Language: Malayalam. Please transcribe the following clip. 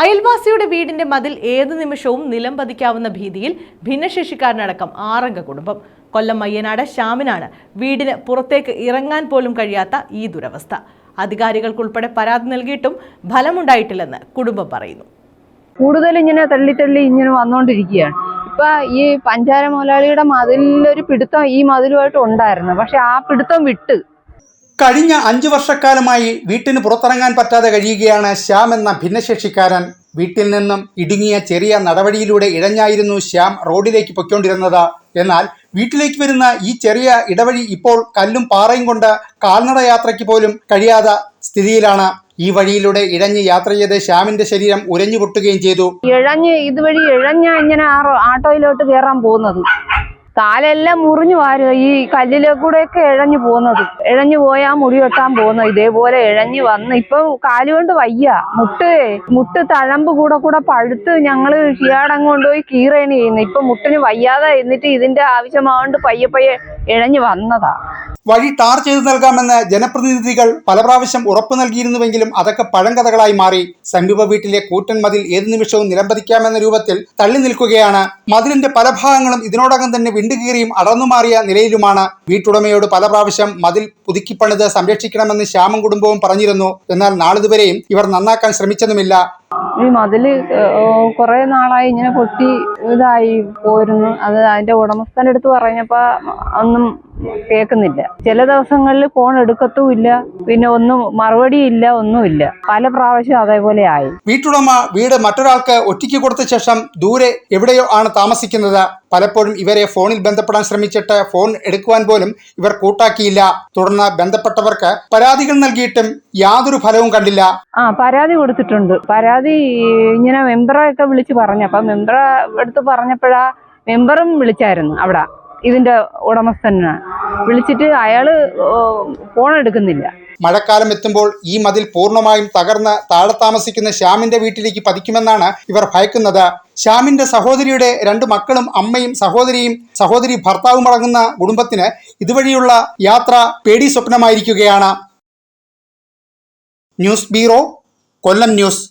അയൽവാസിയുടെ വീടിന്റെ മതിൽ ഏതു നിമിഷവും നിലം പതിക്കാവുന്ന ഭീതിയിൽ ഭിന്നശേഷിക്കാരനടക്കം ആറംഗ കുടുംബം. കൊല്ലം മയ്യനാട് ശ്യാമിനാണ് വീടിന് പുറത്തേക്ക് ഇറങ്ങാൻ പോലും കഴിയാത്ത ഈ ദുരവസ്ഥ. അധികാരികൾക്കുൾപ്പെടെ പരാതി നൽകിയിട്ടും ഫലമുണ്ടായിട്ടില്ലെന്ന് കുടുംബം പറയുന്നു. കൂടുതൽ ഇങ്ങനെ തള്ളി തള്ളി ഇങ്ങനെ വന്നുകൊണ്ടിരിക്കുകയാണ് ഇപ്പൊ ഈ പഞ്ചാര മുതലാളിയുടെ മതിലൊരു പിടുത്തം ഈ മതിലുമായിട്ട് ഉണ്ടായിരുന്നു. പക്ഷെ ആ പിടുത്തം വിട്ട് കഴിഞ്ഞ അഞ്ചു വർഷക്കാലമായി വീട്ടിന് പുറത്തിറങ്ങാൻ പറ്റാതെ കഴിയുകയാണ് ശ്യാം എന്ന ഭിന്നശേഷിക്കാരൻ. വീട്ടിൽ നിന്നും ഇടുങ്ങിയ ചെറിയ നടവഴിയിലൂടെ ഇഴഞ്ഞായിരുന്നു ശ്യാം റോഡിലേക്ക് പൊയ്ക്കൊണ്ടിരുന്നത്. എന്നാൽ വീട്ടിലേക്ക് വരുന്ന ഈ ചെറിയ ഇടവഴി ഇപ്പോൾ കല്ലും പാറയും കൊണ്ട് കാൽനട യാത്രയ്ക്ക് പോലും കഴിയാത്ത സ്ഥിതിയിലാണ്. ഈ വഴിയിലൂടെ ഇഴഞ്ഞ് യാത്ര ചെയ്ത് ശ്യാമിന്റെ ശരീരം ഉരഞ്ഞു പൊട്ടുകയും ചെയ്തു. ഇഴഞ്ഞ് ഇതുവഴി ഇഴഞ്ഞ ഇങ്ങനെ ആറോ ആട്ടോയിലോട്ട് കയറാൻ പോകുന്നത്. കാലെല്ലാം മുറിഞ്ഞു വാരുക ഈ കല്ലിലെ കൂടെയൊക്കെ ഇഴഞ്ഞു പോകുന്നത്. ഇഴഞ്ഞു പോയാ മുടി വെട്ടാൻ പോകുന്നത്. ഇതേപോലെ ഇഴഞ്ഞു വന്ന് ഇപ്പൊ കാലുകൊണ്ട് വയ്യ. മുട്ട് മുട്ട് തഴമ്പ് കൂടെ കൂടെ പഴുത്ത് ഞങ്ങൾ ഷിയാടം കൊണ്ടുപോയി കീറേണ് ചെയ്യുന്നു ഇപ്പൊ മുട്ടിന് വയ്യാതെ എന്നിട്ട് ഇതിന്റെ ആവശ്യമാകൊണ്ട് പയ്യെ പയ്യെ ഇഴഞ്ഞു വന്നതാ. വഴി ടാർ ചെയ്തു നൽകാമെന്ന് ജനപ്രതിനിധികൾ പല പ്രാവശ്യം ഉറപ്പു നൽകിയിരുന്നുവെങ്കിലും അതൊക്കെ പഴങ്കഥകളായി മാറി. സമീപ വീട്ടിലെ കൂറ്റൻ മതിൽ ഏതു നിമിഷവും നിലംപതിക്കാമെന്ന രൂപത്തിൽ തള്ളി നിൽക്കുകയാണ്. മതിലിന്റെ പല ഭാഗങ്ങളും ഇതിനോടകം തന്നെ വിണ്ടുകീറിയും അടർന്നുമാറിയ നിലയിലുമാണ്. വീട്ടുടമയോട് പല പ്രാവശ്യം മതിൽ പുതുക്കിപ്പണിത് സംരക്ഷിക്കണമെന്ന് ശ്യാമം കുടുംബവും പറഞ്ഞിരുന്നു. എന്നാൽ നാളിതുവരെയും ഇവർ നന്നാക്കാൻ ശ്രമിച്ചതുമില്ല. ഈ മതിൽ കുറെ നാളായി ഇങ്ങനെ പൊട്ടി ഇതായി പോയിരുന്നു അത് അതിന്റെ ഉടമസ്ഥന്റെ അടുത്ത് പറഞ്ഞപ്പോ ഒന്നും കേൾക്കുന്നില്ല. ചില ദിവസങ്ങളിൽ ഫോൺ എടുക്കത്തുമില്ല. പിന്നെ ഒന്നും മറുപടിയില്ല ഒന്നുമില്ല. പല പ്രാവശ്യം അതേപോലെ ആയി. വീട്ടുടമ വീട് മറ്റൊരാൾക്ക് ഒറ്റയ്ക്ക് കൊടുത്ത ശേഷം ദൂരെ എവിടെയോ ആണ് താമസിക്കുന്നത്. പലപ്പോഴും ഇവരെ ഫോണിൽ ബന്ധപ്പെടാൻ ശ്രമിച്ചിട്ട് ഫോൺ എടുക്കുവാൻ പോലും ഇവർ കൂട്ടാക്കിയില്ല. തുടർന്ന് ബന്ധപ്പെട്ടവർക്ക് പരാതികൾ നൽകിയിട്ടും യാതൊരു ഫലവും കണ്ടില്ല. ആ പരാതി കൊടുത്തിട്ടുണ്ട്. പരാതി ഇങ്ങനെ മെമ്പറെ ഒക്കെ വിളിച്ച് പറഞ്ഞു. അപ്പൊ മെമ്പറെ എടുത്ത് പറഞ്ഞപ്പോഴാ മെമ്പറും വിളിച്ചായിരുന്നു അവിടെ. ഇതിന്റെ ഉടമസ്ഥനെ വിളിച്ചിട്ട് അയാൾ ഫോൺ എടുക്കുന്നില്ല. മഴക്കാലം എത്തുമ്പോൾ ഈ മതിൽ പൂർണമായും തകർന്ന് താഴെ താമസിക്കുന്ന ശ്യാമിന്റെ വീട്ടിലേക്ക് പതിക്കുമെന്നാണ് ഇവർ ഭയക്കുന്നത്. ശ്യാമിന്റെ സഹോദരിയുടെ രണ്ട് മക്കളും അമ്മയും സഹോദരിയും സഹോദരി ഭർത്താവും അടങ്ങുന്ന കുടുംബത്തിന് ഇതുവഴിയുള്ള യാത്ര പേടി സ്വപ്നമായിരിക്കുകയാണ്. News bureau Kollam news.